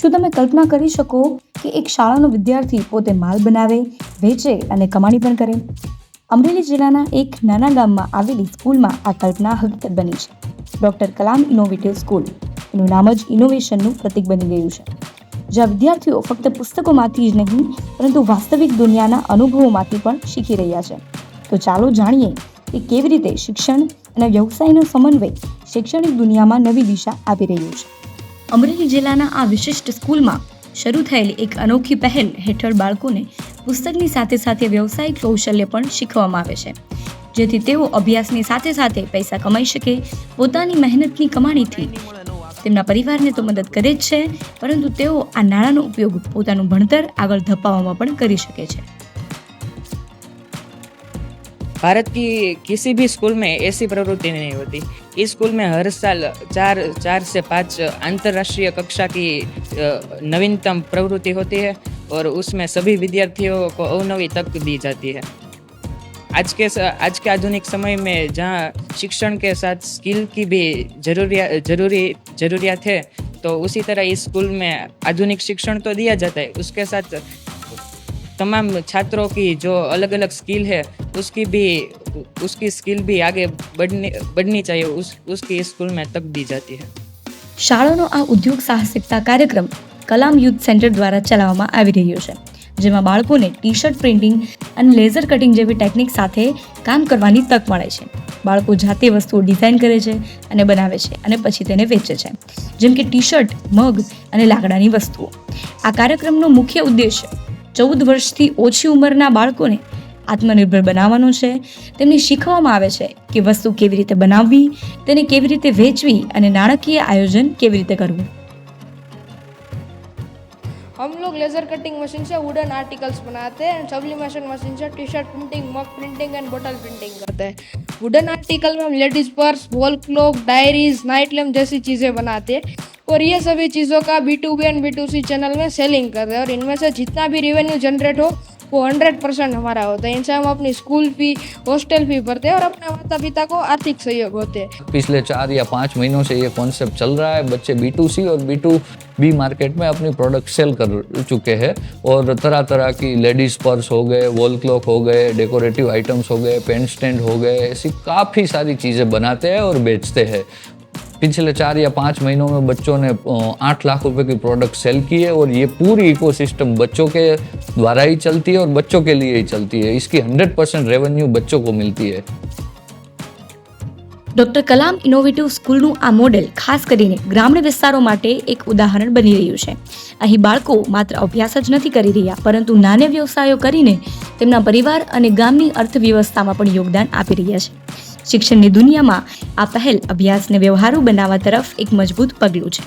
શું તમે કલ્પના કરી શકો કે એક શાળાનો વિદ્યાર્થી પોતે માલ બનાવે, વેચે અને કમાણી પણ કરે? અમરેલી જિલ્લાના એક નાના ગામમાં આવેલી સ્કૂલમાં આ કલ્પના હકીકત બની છે. Doctor Kalam innovative school. એનું નામ જ ઇનોવેશનનું પ્રતીક બની ગયું છે. જ્યાં વિદ્યાર્થીઓ ફક્ત પુસ્તકોમાંથી જ નહીં, પરંતુ વાસ્તવિક દુનિયાના અનુભવોમાંથી પણ શીખી રહ્યા છે. તો ચાલો જાણીએ કે કેવી રીતે શિક્ષણ અને વ્યવસાયનો સમન્વય શૈક્ષણિક દુનિયામાં નવી દિશા આપી રહ્યું છે. અમરેલી જિલ્લાના આ વિશિષ્ટ સ્કૂલમાં શરૂ થયેલી એક અનોખી પહેલ હેઠળ બાળકોને પુસ્તકની સાથે સાથે વ્યવસાયિક કૌશલ્ય પણ શીખવામાં આવે છે. જેથી તેઓ અભ્યાસની સાથે સાથે પૈસા કમાઈ શકે, પોતાની મહેનતની કમાણીથી તેમના પરિવારને તો મદદ કરે જ છે, પરંતુ તેઓ આ નાણાંનો ઉપયોગ પોતાનું ભણતર આગળ ધપાવવામાં પણ કરી શકે છે. भारत की किसी भी स्कूल में ऐसी प्रवृत्ति नहीं होती। इस स्कूल में हर साल चार चार से पाँच अंतर्राष्ट्रीय कक्षा की नवीनतम प्रवृत्ति होती है और उसमें सभी विद्यार्थियों को अवनवी तक दी जाती है। आज के आज के आधुनिक समय में जहाँ शिक्षण के साथ स्किल की भी जरूरिया, ज़रूरी, जरूरियात है तो उसी तरह इस स्कूल में आधुनिक शिक्षण तो दिया जाता है। उसके साथ तमाम छात्रों की जो अलग अलग स्किल है उसकी भी उसकी स्किल भी आगे बढ़ने बढ़नी चाहिए उस उसकी इस स्कूल में तक दी जाती है શાળાનો આ ઉદ્યોગ સાહસિકતા કાર્યક્રમ કલામ યુથ સેન્ટર દ્વારા ચલાવવામાં આવી રહ્યો છે જેમાં બાળકોને ટી શર્ટ પ્રિન્ટિંગ અને લેઝર કટિંગ જેવી ટેકનિક સાથે કામ કરવાની તક મળે છે બાળકો જાતે વસ્તુઓ ડિઝાઇન કરે છે અને બનાવે છે અને પછી તેને વેચે છે જેમ કે ટી શર્ટ મગ અને લાકડાની વસ્તુઓ આ કાર્યક્રમનો મુખ્ય ઉદ્દેશ ચૌદ વર્ષથી ઓછી ઉંમરના બાળકોને આત્મનિર્ભર બનાવવાનો છે તેમને શીખવવામાં આવે છે કે વસ્તુ કેવી રીતે બનાવવી તેને કેવી રીતે વેચવી અને નાણાકીય આયોજન કેવી રીતે કરવું हम लोग लेज़र कटिंग मशीन से वुडन आर्टिकल्स बनाते हैं एंड सब्लिमेशन मशीन से T shirt printing mug printing and बोतल प्रिंटिंग करते हैं वुडन आर्टिकल में हम ladies purse wall clock diaries night lamp जैसी चीज़ें बनाते हैं और ये सभी चीज़ों का B to B and B to C channel में सेलिंग कर रहे हैं और इनमें से जितना भी रेवेन्यू जनरेट हो, वो हंड्रेड परसेंट हमारा होता है। इनसे हम अपनी स्कूल फ़ी हॉस्टल फ़ी भरते हैं और अपने माता पिता को आर्थिक सहयोग होते हैं। पिछले चार या पाँच महीनों से ये कॉन्सेप्ट चल रहा है। बच्चे बी टू सी और बी टू बी मार्केट में अपनी प्रोडक्ट सेल कर चुके हैं और तरह तरह की लेडीज़ पर्स हो गए वॉल क्लॉक हो गए डेकोरेटिव आइटम्स हो गए पेन स्टैंड हो गए, ऐसी काफ़ी सारी चीज़ें बनाते हैं और बेचते हैं। पिछले चार या पाँच महीनों में बच्चों ने अ, आठ लाख रुपए की प्रोडक्ट सेल की है और ये पूरी इकोसिस्टम बच्चों के द्वारा ही चलती है और बच्चों के लिए ही चलती है इसकी हंड्रेड परसेंट रेवेन्यू बच्चों को मिलती है ડોક્ટર કલામ ઇનોવેટિવ સ્કૂલનું આ મોડેલ ખાસ કરીને ગ્રામીણ વિસ્તારો માટે એક ઉદાહરણ બની રહ્યું છે અહીં બાળકો માત્ર અભ્યાસ જ નથી કરી રહ્યા પરંતુ નાના વ્યવસાયો કરીને તેમના પરિવાર અને ગામની અર્થવ્યવસ્થામાં પણ યોગદાન આપી રહ્યા છે શિક્ષણની દુનિયામાં આ પહેલ અભ્યાસને વ્યવહારુ બનાવવા તરફ એક મજબૂત પગલું છે.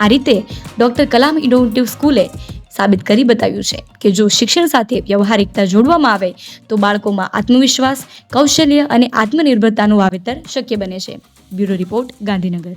આ રીતે ડૉક્ટર કલામ ઇનોવેટિવ સ્કૂલે સાબિત કરી બતાવ્યું છે કે જો શિક્ષણ સાથે વ્યવહારિકતા જોડવામાં આવે, તો બાળકોમાં આત્મવિશ્વાસ, કૌશલ્ય અને આત્મનિર્ભરતાનું વાવેતર શક્ય બને છે. Bureau report Gandhinagar.